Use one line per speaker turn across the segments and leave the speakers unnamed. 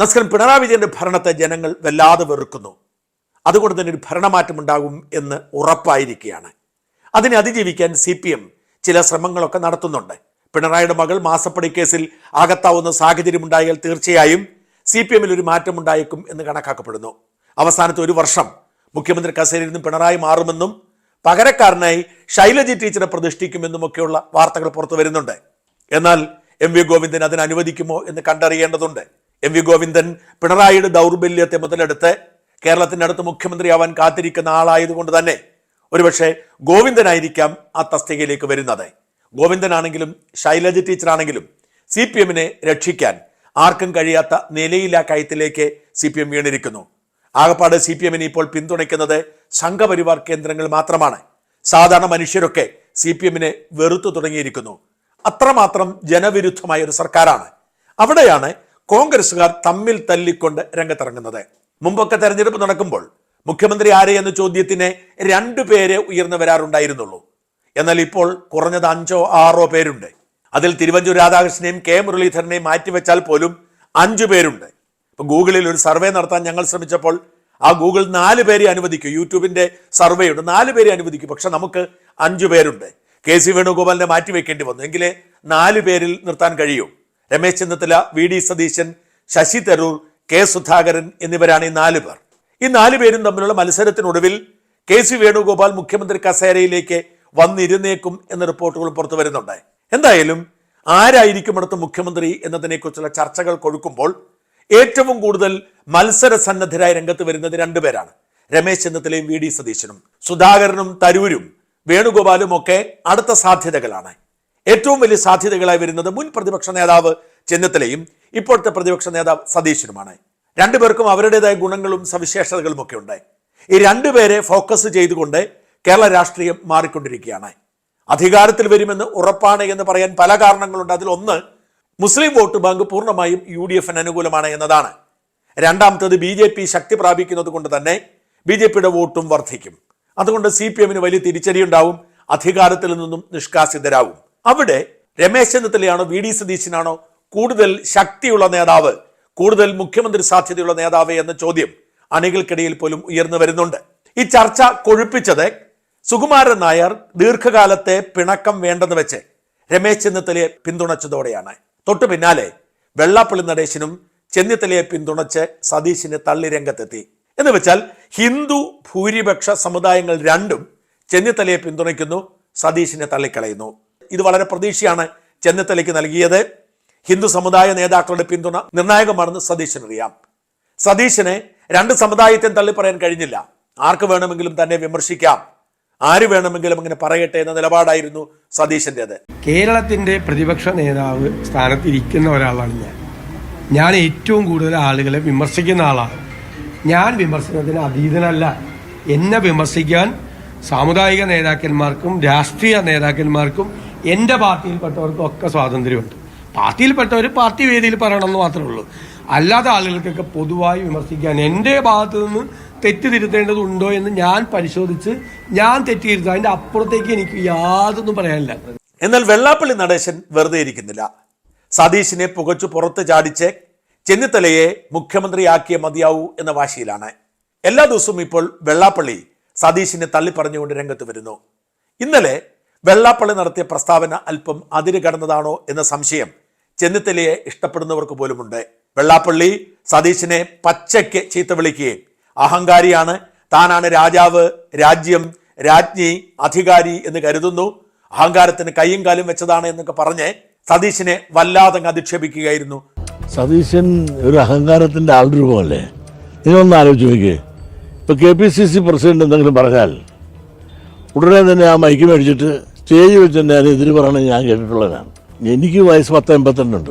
നസ്കൻ പിണറായി വിജയന്റെ ഭരണത്തെ ജനങ്ങൾ വല്ലാതെ വെറുക്കുന്നു. അതുകൊണ്ട് തന്നെ ഒരു ഭരണമാറ്റം ഉണ്ടാകും എന്ന് ഉറപ്പായിരിക്കുകയാണ്. അതിനെ അതിജീവിക്കാൻ സി പി എം ചില ശ്രമങ്ങളൊക്കെ നടത്തുന്നുണ്ട്. പിണറായിയുടെ മകൾ മാസപ്പടി കേസിൽ അകത്താവുന്ന സാഹചര്യമുണ്ടായാൽ തീർച്ചയായും സി പി എമ്മിൽ ഒരു മാറ്റമുണ്ടായേക്കും എന്ന് കണക്കാക്കപ്പെടുന്നു. അവസാനത്തെ ഒരു വർഷം മുഖ്യമന്ത്രി കസേരയിൽ നിന്ന് പിണറായി മാറുമെന്നും പകരക്കാരനായി ശൈലജി ടീച്ചറെ പ്രതിഷ്ഠിക്കുമെന്നുമൊക്കെയുള്ള വാർത്തകൾ പുറത്തു വരുന്നുണ്ട്. എന്നാൽ എം വി ഗോവിന്ദൻ അതിന് അനുവദിക്കുമോ എന്ന് കണ്ടറിയേണ്ടതുണ്ട്. എം വി ഗോവിന്ദൻ പിണറായിയുടെ ദൗർബല്യത്തെ മുതലെടുത്ത് കേരളത്തിന്റെ അടുത്ത് മുഖ്യമന്ത്രിയാവാൻ കാത്തിരിക്കുന്ന ആളായതുകൊണ്ട് തന്നെ ഒരുപക്ഷെ ഗോവിന്ദനായിരിക്കാം ആ തസ്തികയിലേക്ക് വരുന്നത്. ഗോവിന്ദനാണെങ്കിലും ശൈലജ ടീച്ചറാണെങ്കിലും സി പി എമ്മിനെ രക്ഷിക്കാൻ ആർക്കും കഴിയാത്ത നിലയില്ലാ കയത്തിലേക്ക് സി പി എം വീണിരിക്കുന്നു. ആകപ്പാട് സി പി എമ്മിനെ ഇപ്പോൾ പിന്തുണയ്ക്കുന്നത് സംഘപരിവാർ കേന്ദ്രങ്ങൾ മാത്രമാണ്. സാധാരണ മനുഷ്യരൊക്കെ സി പി എമ്മിനെ വെറുത്തു തുടങ്ങിയിരിക്കുന്നു. അത്രമാത്രം ജനവിരുദ്ധമായ ഒരു സർക്കാരാണ്. അവിടെയാണ് കോൺഗ്രസുകാർ തമ്മിൽ തല്ലിക്കൊണ്ട് രംഗത്തിറങ്ങുന്നത്. മുമ്പൊക്കെ തെരഞ്ഞെടുപ്പ് നടക്കുമ്പോൾ മുഖ്യമന്ത്രി ആരെ എന്ന ചോദ്യത്തിന് രണ്ടു പേരെ ഉയർന്നു വരാറുണ്ടായിരുന്നുള്ളൂ. എന്നാൽ ഇപ്പോൾ കുറഞ്ഞത് അഞ്ചോ ആറോ പേരുണ്ട്. അതിൽ തിരുവഞ്ചൂർ രാധാകൃഷ്ണനെയും കെ മുരളീധരനെയും മാറ്റിവെച്ചാൽ പോലും അഞ്ചു പേരുണ്ട്. ഇപ്പൊ ഗൂഗിളിൽ ഒരു സർവേ നടത്താൻ ഞങ്ങൾ ശ്രമിച്ചപ്പോൾ ആ ഗൂഗിൾ നാല് പേരെ അനുവദിക്കും. യൂട്യൂബിന്റെ സർവേ ഉണ്ട്. നാല് പേരെ അനുവദിക്കും. പക്ഷെ നമുക്ക് അഞ്ചു പേരുണ്ട്. കെ സി വേണുഗോപാലിനെ മാറ്റിവെക്കേണ്ടി വന്നു. എങ്കിലേ നാല് പേരിൽ നിർത്താൻ കഴിയൂ. Ramesh Chennithala V D Satheesan Shashi Tharoor K Sudhakaran എന്നിവരാണ് ഈ നാല് പേർ. ഈ നാല് പേരും തമ്മിലുള്ള മത്സരത്തിനൊടുവിൽ കെ സി വേണുഗോപാൽ മുഖ്യമന്ത്രി കസേരയിലേക്ക് വന്നിരുന്നേക്കും എന്ന റിപ്പോർട്ടുകൾ പുറത്തു വരുന്നുണ്ട് എന്തായാലും ആരായിരിക്കും അടുത്ത മുഖ്യമന്ത്രി എന്നതിനെക്കുറിച്ചുള്ള ചർച്ചകൾ കൊഴുക്കുമ്പോൾ ഏറ്റവും കൂടുതൽ മത്സര സന്നദ്ധരായി രംഗത്ത് വരുന്നത് രണ്ടുപേരാണ് രമേശ് ചെന്നിത്തലയും വി ഡി സതീശനും. സുധാകരനും തരൂരും വേണുഗോപാലും ഒക്കെ അടുത്ത സാധ്യതകളാണ്. ഏറ്റവും വലിയ സാധ്യതകളായി വരുന്നത് മുൻ പ്രതിപക്ഷ നേതാവ് ചെന്നിത്തലയും ഇപ്പോഴത്തെ പ്രതിപക്ഷ നേതാവ് സതീശനുമാണ്. രണ്ടുപേർക്കും അവരുടേതായ ഗുണങ്ങളും സവിശേഷതകളും ഒക്കെ ഉണ്ട്. ഈ രണ്ടുപേരെ ഫോക്കസ് ചെയ്തുകൊണ്ട് കേരള രാഷ്ട്രീയം മാറിക്കൊണ്ടിരിക്കുകയാണ്. അധികാരത്തിൽ വരുമെന്ന് ഉറപ്പാണ് എന്ന് പറയാൻ പല കാരണങ്ങളുണ്ട്. അതിൽ ഒന്ന് മുസ്ലിം വോട്ട് ബാങ്ക് പൂർണമായും യു ഡി എഫിന് അനുകൂലമാണ് എന്നതാണ്. രണ്ടാമത്തത് ബി ജെ പി ശക്തി പ്രാപിക്കുന്നത് കൊണ്ട് തന്നെ ബി ജെ പിയുടെ വോട്ടും വർദ്ധിക്കും. അതുകൊണ്ട് സി പി എമ്മിന് വലിയ തിരിച്ചടിയുണ്ടാവും അധികാരത്തിൽ നിന്നും നിഷ്കാസിതരാവും. അവിടെ രമേശ് ചെന്നിത്തലയാണോ വി ഡി സതീശനാണോ കൂടുതൽ ശക്തിയുള്ള നേതാവ് കൂടുതൽ മുഖ്യമന്ത്രി സാധ്യതയുള്ള നേതാവ് എന്ന ചോദ്യം അണികൾക്കിടയിൽ പോലും ഉയർന്നു വരുന്നുണ്ട്. ഈ ചർച്ച കൊഴുപ്പിച്ചത് സുകുമാരൻ നായർ ദീർഘകാലത്തെ പിണക്കം വേണ്ടെന്ന് വെച്ച് രമേശ് ചെന്നിത്തലയെ പിന്തുണച്ചതോടെയാണ്. തൊട്ടു പിന്നാലെ വെള്ളാപ്പള്ളി നടേശനും ചെന്നിത്തലയെ പിന്തുണച്ച് സതീശിനെ തള്ളി രംഗത്തെത്തി. എന്ന് വെച്ചാൽ ഹിന്ദു ഭൂരിപക്ഷ സമുദായങ്ങൾ രണ്ടും ചെന്നിത്തലയെ പിന്തുണയ്ക്കുന്നു സതീശിനെ തള്ളിക്കളയുന്നു. ഇത് വളരെ പ്രതീക്ഷയാണ് ചെന്നിത്തലയ്ക്ക് നൽകിയത്. ഹിന്ദു സമുദായ നേതാക്കളുടെ പിന്തുണ നിർണായകമാണെന്ന് സതീശനറിയാം സതീശനെ രണ്ട് സമുദായത്തെയും തള്ളിപ്പറയാൻ കഴിഞ്ഞില്ല. ആർക്ക് വേണമെങ്കിലും തന്നെ വിമർശിക്കാം. ആര് വേണമെങ്കിലും അങ്ങനെ പറയട്ടെ എന്ന നിലപാടായിരുന്നു സതീശന്റേത്.
കേരളത്തിന്റെ പ്രതിപക്ഷ നേതാവ് സ്ഥാനത്തിരിക്കുന്ന ഒരാളാണ് ഞാൻ. ഞാൻ ഏറ്റവും കൂടുതൽ ആളുകളെ വിമർശിക്കുന്ന ആളാണ്. ഞാൻ വിമർശനത്തിന് അതീതനല്ല. എന്നെ വിമർശിക്കാൻ സാമുദായിക നേതാക്കന്മാർക്കും രാഷ്ട്രീയ നേതാക്കന്മാർക്കും എന്റെ പാർട്ടിയിൽപ്പെട്ടവർക്കും ഒക്കെ സ്വാതന്ത്ര്യമുണ്ട്. പാർട്ടിയിൽപ്പെട്ടവർ പാർട്ടി വേദിയിൽ പറയണം എന്ന് മാത്രമേ ഉള്ളൂ. അല്ലാത്ത ആളുകൾക്കൊക്കെ പൊതുവായി വിമർശിക്കാൻ എന്റെ ഭാഗത്തു നിന്ന് തെറ്റ് തിരുത്തേണ്ടതുണ്ടോ എന്ന് ഞാൻ പരിശോധിച്ച് ഞാൻ തെറ്റ് തിരുത്താം. അതിന്റെ അപ്പുറത്തേക്ക് എനിക്ക് യാതൊന്നും പറയാനില്ല.
എന്നാൽ വെള്ളാപ്പള്ളി നടേശൻ വെറുതെ ഇരിക്കുന്നില്ല. സതീശിനെ പുകച്ചു പുറത്ത് ചാടിച്ച് ചെന്നിത്തലയെ മുഖ്യമന്ത്രിയാക്കിയ മതിയാവൂ എന്ന വാശിയിലാണ്. എല്ലാ ദിവസവും ഇപ്പോൾ വെള്ളാപ്പള്ളി സതീശിനെ തള്ളിപ്പറഞ്ഞുകൊണ്ട് രംഗത്ത് വരുന്നു. ഇന്നലെ വെള്ളാപ്പള്ളി നടത്തിയ പ്രസ്താവന അല്പം അതിര് കടന്നതാണോ എന്ന സംശയം ചെന്നിത്തലയെ ഇഷ്ടപ്പെടുന്നവർക്ക് പോലുമുണ്ട്. വെള്ളാപ്പള്ളി സതീശിനെ പച്ചയ്ക്ക് ചീത്ത വിളിക്കുകയും അഹങ്കാരിയാണ്. താനാണ് രാജാവ് രാജ്യം രാജ്ഞി അധികാരി എന്ന് കരുതുന്നു. അഹങ്കാരത്തിന് കൈയും കാലും വെച്ചതാണ് എന്നൊക്കെ പറഞ്ഞ് സതീശിനെ വല്ലാതെ അധിക്ഷേപിക്കുകയായിരുന്നു.
സതീശൻ ഒരു അഹങ്കാരത്തിന്റെ ആൾരൂപമല്ലേ? നിങ്ങളൊന്ന് ആലോചിച്ച് നോക്കിയേ. ഇപ്പൊ K P C C president എന്തെങ്കിലും പറഞ്ഞാൽ ഉടനെ തന്നെ ആ മൈക്ക് മേടിച്ചിട്ട് സ്റ്റേജ് വെച്ച് തന്നെ അത് എതിര് പറയണത് ഞാൻ കേട്ടിട്ടുള്ളതാണ്. എനിക്ക് വയസ്സ് പത്ത് എൺപത്തിരണ്ടുണ്ട്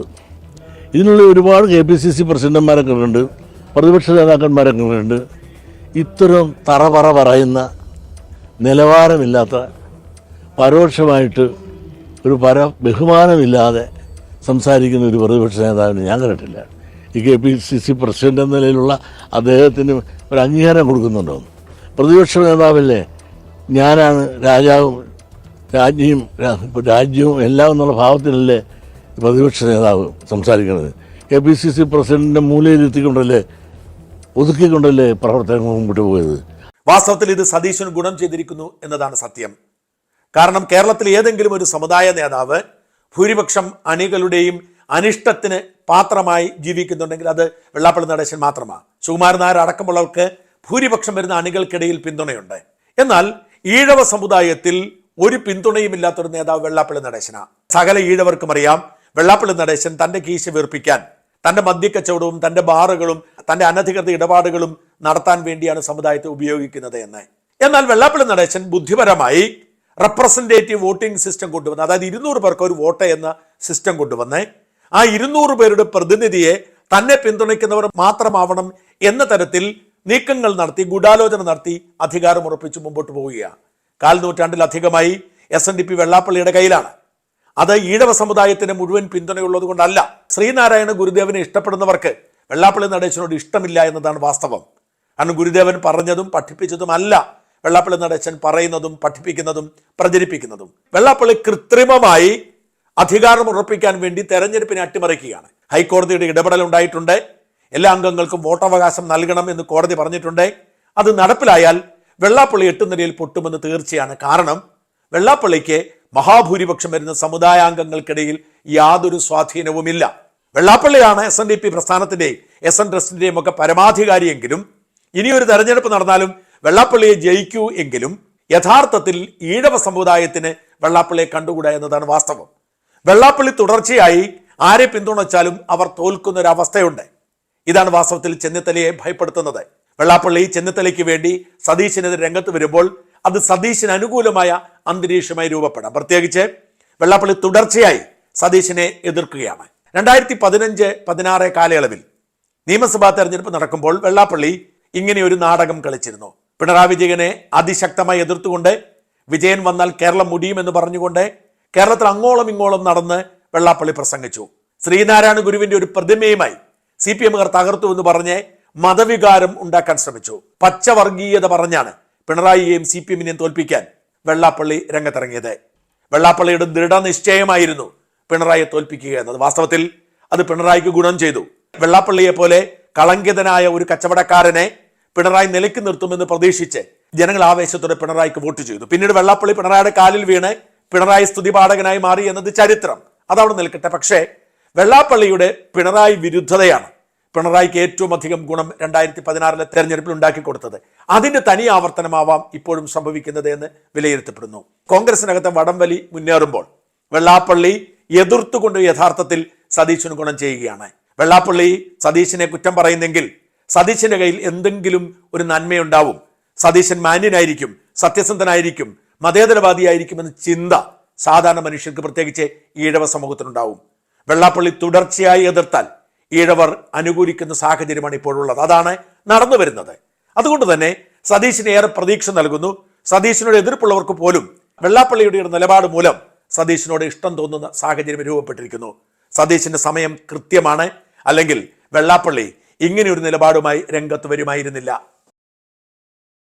ഇതിനുള്ള ഒരുപാട് കെ പി സി സി പ്രസിഡന്റുമാരൊക്കെ ഉണ്ട് പ്രതിപക്ഷ നേതാക്കന്മാരൊക്കെ ഉണ്ട്. ഇത്തരം തറപറ പറയുന്ന നിലവാരമില്ലാത്ത പരോക്ഷമായിട്ട് ഒരു പര ബഹുമാനമില്ലാതെ സംസാരിക്കുന്ന ഒരു പ്രതിപക്ഷ നേതാവിനെ ഞാൻ കണ്ടിട്ടില്ല. ഈ K P C C president എന്ന നിലയിലുള്ള അദ്ദേഹത്തിന് ഒരു അംഗീകാരം കൊടുക്കുന്നുണ്ടോ പ്രതിപക്ഷ നേതാവല്ലേ? ഞാനാണ് രാജാവും രാജ്ഞിയും രാ- രാജ്യവും എല്ലാം എന്നുള്ള ഭാവത്തിലല്ലേ പ്രതിപക്ഷ നേതാവ് സംസാരിക്കുന്നത്? കെ പി സി സി പ്രസിഡന്റിന്റെ മൂലയിലെത്തിക്കൊണ്ടല്ലേ ഒതുക്കിക്കൊണ്ടല്ലേ പ്രവർത്തനങ്ങൾ മുമ്പോട്ട് പോയത്?
വാസ്തവത്തിൽ ഇത് സതീശൻ ഗുണം ചെയ്തിരിക്കുന്നു എന്നതാണ് സത്യം. കാരണം കേരളത്തിൽ ഏതെങ്കിലും ഒരു സമുദായ നേതാവ് ഭൂരിപക്ഷം അണികളുടെയും അനിഷ്ടത്തിന് പാത്രമായി ജീവിക്കുന്നുണ്ടെങ്കിൽ അത് വെള്ളാപ്പള്ളി നടേശൻ മാത്രമാണ് സുകുമാരൻ നായർ അടക്കമുള്ളവർക്ക് ഭൂരിപക്ഷം വരുന്ന അണികൾക്കിടയിൽ പിന്തുണയുണ്ട്. എന്നാൽ ഈഴവ സമുദായത്തിൽ ഒരു പിന്തുണയും ഇല്ലാത്തൊരു നേതാവ് വെള്ളാപ്പള്ളി നടേശനാണ് സകല ഈഴവർക്കും അറിയാം വെള്ളാപ്പള്ളി നടേശൻ തന്റെ കീശ വീർപ്പിക്കാൻ തന്റെ മദ്യക്കച്ചവടവും തന്റെ ബാറുകളും തന്റെ അനധികൃത ഇടപാടുകളും നടത്താൻ വേണ്ടിയാണ് സമുദായത്തെ ഉപയോഗിക്കുന്നത് എന്ന്. എന്നാൽ വെള്ളാപ്പള്ളി നടേശൻ ബുദ്ധിപരമായി റെപ്രസെന്റേറ്റീവ് വോട്ടിംഗ് സിസ്റ്റം കൊണ്ടുവന്ന് അതായത് ഇരുന്നൂറ് പേർക്ക് ഒരു വോട്ട് എന്ന സിസ്റ്റം കൊണ്ടുവന്ന് ആ ഇരുന്നൂറ് പേരുടെ പ്രതിനിധിയെ തന്നെ പിന്തുണയ്ക്കുന്നവർ മാത്രമാവണം എന്ന തരത്തിൽ നീക്കങ്ങൾ നടത്തി ഗൂഢാലോചന നടത്തി അധികാരം ഉറപ്പിച്ച് മുമ്പോട്ട് പോവുകയാണ്. കാൽ നൂറ്റാണ്ടിലധികമായി എസ് എൻ ഡി പി വെള്ളാപ്പള്ളിയുടെ കയ്യിലാണ്. അത് ഈഴവ സമുദായത്തിന് മുഴുവൻ പിന്തുണയുള്ളത് കൊണ്ടല്ല ശ്രീനാരായണ ഗുരുദേവനെ ഇഷ്ടപ്പെടുന്നവർക്ക് വെള്ളാപ്പള്ളി നടേശനോട് ഇഷ്ടമില്ല എന്നതാണ് വാസ്തവം. കാരണം ഗുരുദേവൻ പറഞ്ഞതും പഠിപ്പിച്ചതും അല്ല വെള്ളാപ്പള്ളി നടേശൻ പറയുന്നതും പഠിപ്പിക്കുന്നതും പ്രചരിപ്പിക്കുന്നതും. വെള്ളാപ്പള്ളി കൃത്രിമമായി അധികാരം ഉറപ്പിക്കാൻ വേണ്ടി തെരഞ്ഞെടുപ്പിനെ അട്ടിമറിക്കുകയാണ്. ഹൈക്കോടതിയുടെ ഇടപെടൽ ഉണ്ടായിട്ടുണ്ട്. എല്ലാ അംഗങ്ങൾക്കും വോട്ടവകാശം നൽകണം എന്ന് കോടതി പറഞ്ഞിട്ടുണ്ട്. അത് നടപ്പിലായാൽ വെള്ളാപ്പള്ളി എട്ടുനിലയിൽ പൊട്ടുമെന്ന് തീർച്ചയാണ് കാരണം വെള്ളാപ്പള്ളിക്ക് മഹാഭൂരിപക്ഷം വരുന്ന സമുദായാംഗങ്ങൾക്കിടയിൽ യാതൊരു സ്വാധീനവുമില്ല. വെള്ളാപ്പള്ളിയാണ് എസ് എൻ ഡി പി പ്രസ്ഥാനത്തിന്റെയും എസ് എൻ ട്രസ്റ്റിന്റെയും ഒക്കെ പരമാധികാരിയെങ്കിലും ഇനിയൊരു തെരഞ്ഞെടുപ്പ് നടന്നാലും വെള്ളാപ്പള്ളിയെ ജയിക്കൂ എങ്കിലും യഥാർത്ഥത്തിൽ ഈഴവ സമുദായത്തിന് വെള്ളാപ്പള്ളിയെ കണ്ടുകൂടാ എന്നതാണ് വാസ്തവം. വെള്ളാപ്പള്ളി തുടർച്ചയായി ആരെ പിന്തുണച്ചാലും അവർ തോൽക്കുന്നൊരവസ്ഥയുണ്ട്. ഇതാണ് വാസ്തവത്തിൽ ചെന്നിത്തലയെ ഭയപ്പെടുത്തുന്നത്. വെള്ളാപ്പള്ളി ചെന്നിത്തലയ്ക്ക് വേണ്ടി സതീശനെതിരെ രംഗത്ത് വരുമ്പോൾ അത് സതീശന് അനുകൂലമായ അന്തരീക്ഷമായി രൂപപ്പെടാം. പ്രത്യേകിച്ച് വെള്ളാപ്പള്ളി തുടർച്ചയായി സതീശനെ എതിർക്കുകയാണ്. രണ്ടായിരത്തി പതിനഞ്ച് പതിനാറ് കാലയളവിൽ നിയമസഭാ തെരഞ്ഞെടുപ്പ് നടക്കുമ്പോൾ വെള്ളാപ്പള്ളി ഇങ്ങനെ ഒരു നാടകം കളിച്ചിരുന്നു. പിണറായി വിജയനെ അതിശക്തമായി എതിർത്തുകൊണ്ട് വിജയൻ വന്നാൽ കേരളം മുടിയുമെന്ന് പറഞ്ഞുകൊണ്ട് കേരളത്തിൽ അങ്ങോളം ഇങ്ങോളം നടന്ന് വെള്ളാപ്പള്ളി പ്രസംഗിച്ചു. ശ്രീനാരായണ ഗുരുവിന്റെ ഒരു പ്രതിമയുമായി സി പി എമ്മുകാർ തകർത്തു എന്ന് പറഞ്ഞ് മതവികാരം ഉണ്ടാക്കാൻ ശ്രമിച്ചു. പച്ചവർഗീയത പറഞ്ഞാണ് പിണറായിയെയും സി പി എമ്മിനെയും തോൽപ്പിക്കാൻ വെള്ളാപ്പള്ളി രംഗത്തിറങ്ങിയത്. വെള്ളാപ്പള്ളിയുടെ ദൃഢനിശ്ചയമായിരുന്നു പിണറായിയെ തോൽപ്പിക്കുക എന്നത്. വാസ്തവത്തിൽ അത് പിണറായിക്ക് ഗുണം ചെയ്തു. വെള്ളാപ്പള്ളിയെ പോലെ കളങ്കിതനായ ഒരു കച്ചവടക്കാരനെ പിണറായി നിലയ്ക്ക് നിർത്തുമെന്ന് പ്രതീക്ഷിച്ച് ജനങ്ങൾ ആവേശത്തോടെ പിണറായിക്ക് വോട്ട് ചെയ്തു. പിന്നീട് വെള്ളാപ്പള്ളി പിണറായിയുടെ കാലിൽ വീണ് പിണറായി സ്തുതിപാഠകനായി മാറി എന്നത് ചരിത്രം. അതവിടെ നിൽക്കട്ടെ. പക്ഷേ വെള്ളാപ്പള്ളിയുടെ പിണറായി വിരുദ്ധതയാണ്. പിണറായിക്ക് ഏറ്റവും അധികം ഗുണം രണ്ടായിരത്തി പതിനാറിലെ തെരഞ്ഞെടുപ്പിൽ ഉണ്ടാക്കി കൊടുത്തത്. അതിന്റെ തനി ആവർത്തനമാവാം ഇപ്പോഴും സംഭവിക്കുന്നത് എന്ന് വിലയിരുത്തപ്പെടുന്നു. കോൺഗ്രസിനകത്തെ വടംവലി മുന്നേറുമ്പോൾ വെള്ളാപ്പള്ളി എതിർത്തുകൊണ്ട് യഥാർത്ഥത്തിൽ സതീശന് ഗുണം ചെയ്യുകയാണ്. വെള്ളാപ്പള്ളി സതീശനെ കുറ്റം പറയുന്നെങ്കിൽ സതീശന്റെ കയ്യിൽ എന്തെങ്കിലും ഒരു നന്മയുണ്ടാവും. സതീശൻ മാന്യനായിരിക്കും സത്യസന്ധനായിരിക്കും മതേതരവാദിയായിരിക്കുമെന്ന ചിന്ത സാധാരണ മനുഷ്യർക്ക് പ്രത്യേകിച്ച് ഈഴവ സമൂഹത്തിനുണ്ടാവും. വെള്ളാപ്പള്ളി തുടർച്ചയായി എതിർത്താൽ ഈഴവർ അനുകൂലിക്കുന്ന സാഹചര്യമാണ് ഇപ്പോഴുള്ളത്. അതാണ് നടന്നു വരുന്നത്. അതുകൊണ്ട് തന്നെ സതീശിന് ഏറെ പ്രതീക്ഷ നൽകുന്നു. സതീശിനോട് എതിർപ്പുള്ളവർക്ക് പോലും വെള്ളാപ്പള്ളിയുടെ നിലപാട് മൂലം സതീശിനോട് ഇഷ്ടം തോന്നുന്ന സാഹചര്യം രൂപപ്പെട്ടിരിക്കുന്നു. സതീശിന്റെ സമയം കൃത്യമാണ്. അല്ലെങ്കിൽ വെള്ളാപ്പള്ളി ഇങ്ങനെയൊരു നിലപാടുമായി രംഗത്ത് വരുമായിരുന്നില്ല.